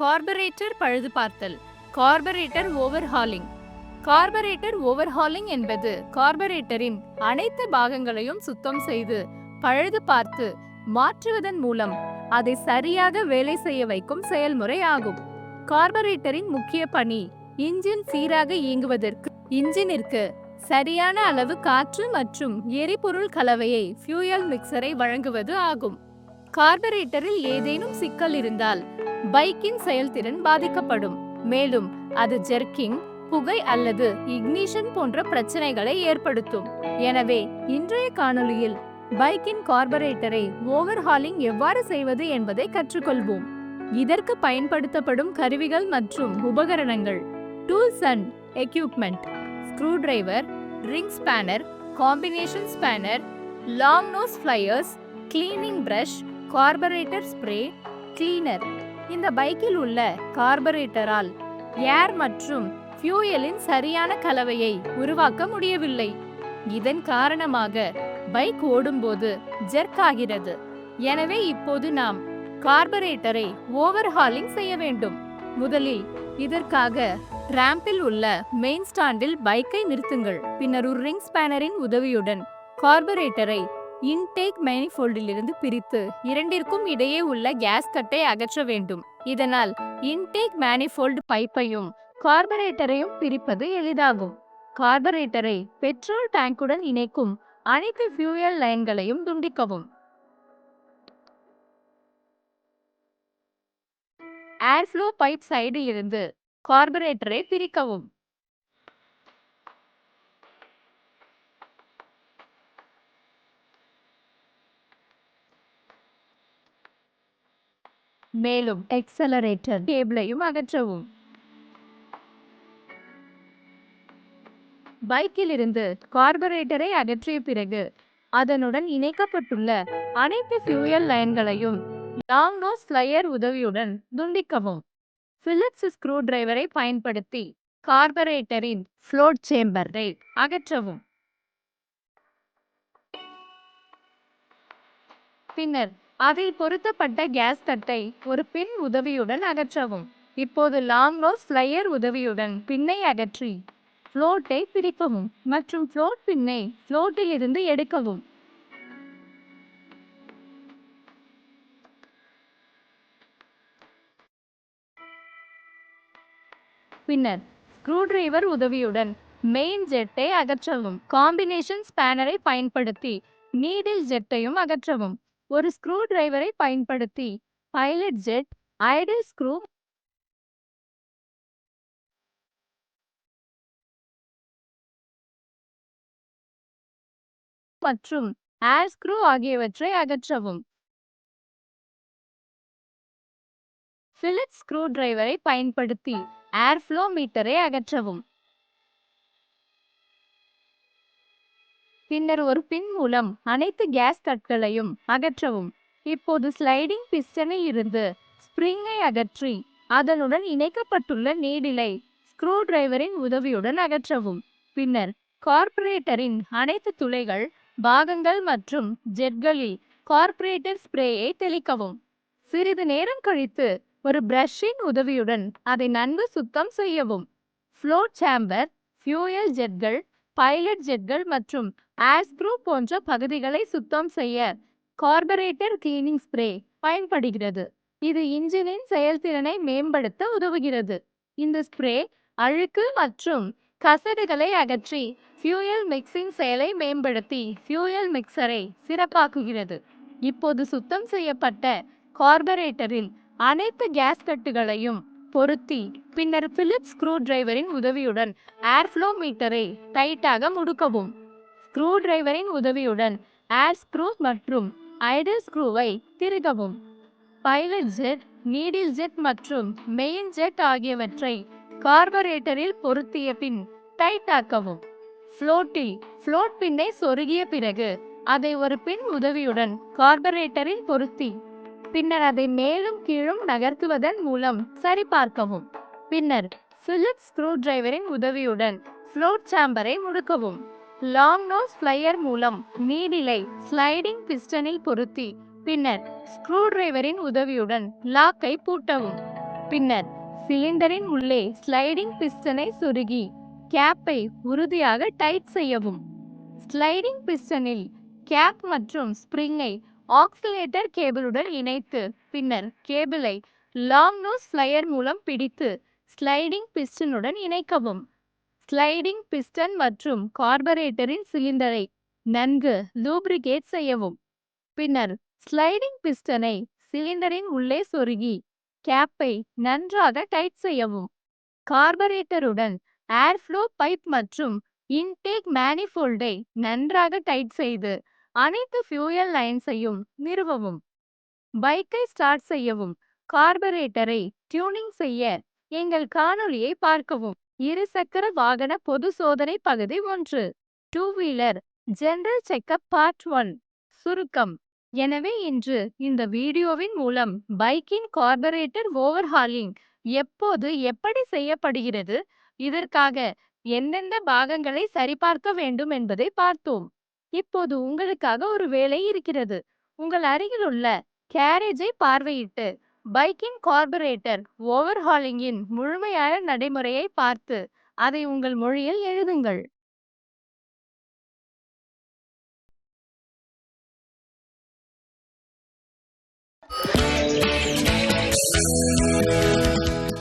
Carburettor பழுது பார்த்தல். Carburettor overhauling. Carburettor overhauling என்பது கார்பரேட்டரின் அனைத்து பாகங்களையும் சுத்தம் செய்து பழுது பார்த்து மாற்றுவதன் மூலம் அதை சரியாக வேலை செய்ய வைக்கும் செயல்முறை ஆகும். கார்பரேட்டரின் முக்கிய பணி இன்ஜின் சீராக இயங்குவதற்கு இன்ஜினிற்கு சரியான அளவு காற்று மற்றும் எரிபொருள் கலவையை ஃபியூயல் மிக்சரை வழங்குவது ஆகும். கார்பரேட்டரில் ஏதேனும் சிக்கல் இருந்தால் பைக்கின் செயல்திறன் பாதிக்கப்படும். மேலும் அது ஜெர்க்கிங் புகை அல்லது இக்னிஷன் போன்ற பிரச்சனைகளை ஏற்படுத்தும். எனவே இன்றைய காணொளியில் பைக்கின் கார்பரேட்டரை ஓவர்ஹாலிங் எவ்வாறு செய்வது என்பதை கற்றுக்கொள்வோம். இதற்கு பயன்படுத்தப்படும் கருவிகள் மற்றும் உபகரணங்கள் tools and equipment screwdriver ring spanner combination spanner long nose pliers cleaning brush carburettor spray cleaner. இந்த பைக்கில் உள்ள கார்பரேட்டரால் ஏர் மற்றும் ஃபியூயலின் சரியான கலவையை உருவாக்க முடியவில்லை. இதன் காரணமாக பைக் ஓடும்போது ஜெர்க் ஆகிறது. எனவே இப்போது நாம் கார்பரேட்டரை ஓவர்ஹாலிங் செய்ய வேண்டும். முதலில் இதற்காக ரேம்பில் உள்ள மெயின் ஸ்டாண்டில் பைக்கை நிறுத்துங்கள். பின்னர் ஒரு ரிங் ஸ்பேனரின் உதவியுடன் கார்பரேட்டரை இன்டேக் மேனிஃபோல்டிலிருந்து பிரித்து இரண்டிற்கும் இடையே உள்ள கேஸ் கட்டை அகற்ற வேண்டும். இதனால் இன்டேக் மேனிஃபோல்டு பைப்பையும் கார்பரேட்டரையும் பிரிப்பது எளிதாகும். கார்பரேட்டரை பெட்ரோல் டேங்குடன் இணைக்கும் அனைத்து ஃபியூயல் லைன்களையும் துண்டிக்கவும். ஏர்ஃப்ளோ பைப் சைடு இருந்து கார்பரேட்டரை பிரிக்கவும். மேலும் எக்ஸலரேட்டர் கேபிளையும் அகற்றவும். பைக்கில் இருந்து கார்பரேட்டரை அகற்றிய பிறகு அதனுடன் இணைக்கப்பட்டுள்ள அனைத்து ஃபியூயல் லைன்களையும் லாங் நோஸ் ஃப்ளையர் உதவியுடன் துண்டிக்கவும். பிலிப்ஸ் ஸ்க்ரூ டிரைவரை பயன்படுத்தி கார்பரேட்டரின் ஃப்ளோட் சேம்பரை அகற்றவும். பின்னர் அதில் பொருத்தப்பட்ட கேஸ் தட்டை ஒரு பின் உதவியுடன் அகற்றவும். இப்போது லாங் நோஸ் ஃப்ளையர் உதவியுடன் பின்னை அகற்றி ஃப்ளோட்டை பிரிக்கவும் மற்றும் ஃப்ளோட் பின்னை ஃப்ளோட்டில் இருந்து எடுக்கவும். பின்னர் ஸ்க்ரூ டிரைவர் உதவியுடன் மெயின் ஜெட்டை அகற்றவும். காம்பினேஷன் ஸ்பேனரை பயன்படுத்தி நீடில் ஜெட்டையும் அகற்றவும். ஒரு ஸ்க்ரூ டிரைவரை பயன்படுத்தி பைலட் ஜெட் ஐடில் ஸ்க்ரூ மற்றும் ஏர் ஸ்க்ரூ ஆகியவற்றை அகற்றவும். பிலிப்ஸ் ஸ்க்ரூ டிரைவரை பயன்படுத்தி ஏர் ஃப்ளோ மீட்டரை அகற்றவும். பின்னர் ஒரு பின் மூலம் அனைத்து கேஸ் தட்களையும் அகற்றவும். இப்போது ஸ்லைடிங் பிஸ்டனில் இருந்து ஸ்ப்ரிங்கை அகற்றி அதனுடன் இணைக்கப்பட்டுள்ள நீடிலை ஸ்க்ரூ டிரைவரின் உதவியுடன் அகற்றவும். பின்னர் கார்பரேட்டரின் அனைத்து துளைகள் பாகங்கள் மற்றும் ஜெட்களில் கார்பரேட்டர் ஸ்ப்ரேயை தெளிக்கவும். சிறிது நேரம் கழித்து ஒரு பிரஷின் உதவியுடன் அதை நன்கு சுத்தம் செய்யவும். ஃப்ளோட் சேம்பர் ஃபியூயல் ஜெட்கள் பைலட் ஜெட்கள் மற்றும் ஆஸ்க்ரூ போன்ற பகுதிகளை சுத்தம் செய்ய கார்பரேட்டர் கிளீனிங் ஸ்ப்ரே பயன்படுகிறது. இது இன்ஜினின் செயல்திறனை மேம்படுத்த உதவுகிறது. இந்த ஸ்ப்ரே அழுக்கு மற்றும் கசடுகளை அகற்றி ஃபியூயல் மிக்சிங் செயலை மேம்படுத்தி ஃபியூயல் மிக்சரை சிறப்பாக்குகிறது. இப்போது சுத்தம் செய்யப்பட்ட கார்பரேட்டரில் அனைத்து கேஸ் கட்டுகளையும் பொருத்தி. பின்னர் பிலிப்ஸ் ஸ்க்ரூ டிரைவரின் உதவியுடன் ஏர்ஃப்ளோ மீட்டரை டைட்டாக முடுக்கவும். ஸ்க்ரூ டிரைவரின் உதவியுடன் ஏர் ஸ்க்ரூ மற்றும் ஐடல் ஸ்க்ரூவை திருகவும். பைலட் ஜெட் நீடில் ஜெட் மற்றும் மெயின் ஜெட் ஆகியவற்றை கார்பரேட்டரில் பொருத்திய பின் டைட்டாக்கவும் ஃப்ளோட்டில் ஃப்ளோட் பின்னை சொருகிய பிறகு அதை ஒரு பின் உதவியுடன் கார்பரேட்டரில் பொருத்தி பின்னர் அதை மேலும் கீழும் நகர்த்துவதன் மூலம் சரிபார்க்கவும். பின்னர் பிலிப்ஸ் ஸ்க்ரூ டிரைவரின் உதவியுடன் ஃப்ளோட் சாம்பரை முடுக்கவும். லாங் நோஸ் ஃப்ளையர் மூலம் நீடிலை ஸ்லைடிங் பிஸ்டனில் பொருத்தி பின்னர் ஸ்க்ரூ டிரைவரின் உதவியுடன் லாக்கை பூட்டவும். பின்னர் சிலிண்டரின் உள்ளே ஸ்லைடிங் பிஸ்டனை சொருகி கேப்பை உறுதியாக டைட் செய்யவும். ஸ்லைடிங் பிஸ்டனில் கேப் மற்றும் ஸ்ப்ரிங்கை ஆக்சிலேட்டர் கேபிளுடன் இணைத்து பின்னர் கேபிளை லாங் நோஸ் ஃப்ளையர் மூலம் பிடித்து ஸ்லைடிங் பிஸ்டனுடன் இணைக்கவும். ஸ்லைடிங் பிஸ்டன் மற்றும் கார்பரேட்டரின் சிலிண்டரை நன்கு லூப்ரிகேட் செய்யவும். பின்னர் ஸ்லைடிங் பிஸ்டனை சிலிண்டரின் உள்ளே சொருகி கேப்பை நன்றாக டைட் செய்யவும். கார்பரேட்டருடன் ஏர்ஃப்ளோ பைப் மற்றும் இன்டேக் மேனிஃபோல்டை நன்றாக டைட் செய்து அனைத்து ஃபியூயல் லைன்ஸையும் நிறுவவும். பைக்கை ஸ்டார்ட் செய்யவும். கார்பரேட்டரை டியூனிங் செய்ய எங்கள் காணொளியை பார்க்கவும். இருசக்கர வாகன பொது சோதனை பகுதி ஒன்று. Two wheeler general checkup part one சுருக்கம். எனவே இன்று இந்த வீடியோவின் மூலம் பைக்கின் கார்பரேட்டர் ஓவர்ஹாலிங் எப்போது எப்படி செய்யப்படுகிறது? இதற்காக எந்தெந்த பாகங்களை சரிபார்க்க வேண்டும் என்பதை பார்த்தோம். இப்போது உங்களுக்காக ஒரு வேலை இருக்கிறது. உங்கள் அருகில் உள்ள கேரேஜை பார்வையிட்டு பைக்கின் கார்பரேட்டர் ஓவர்ஹாலிங்கின் முழுமையான நடைமுறையை பார்த்து அதை உங்கள் மொழியில் எழுதுங்கள்.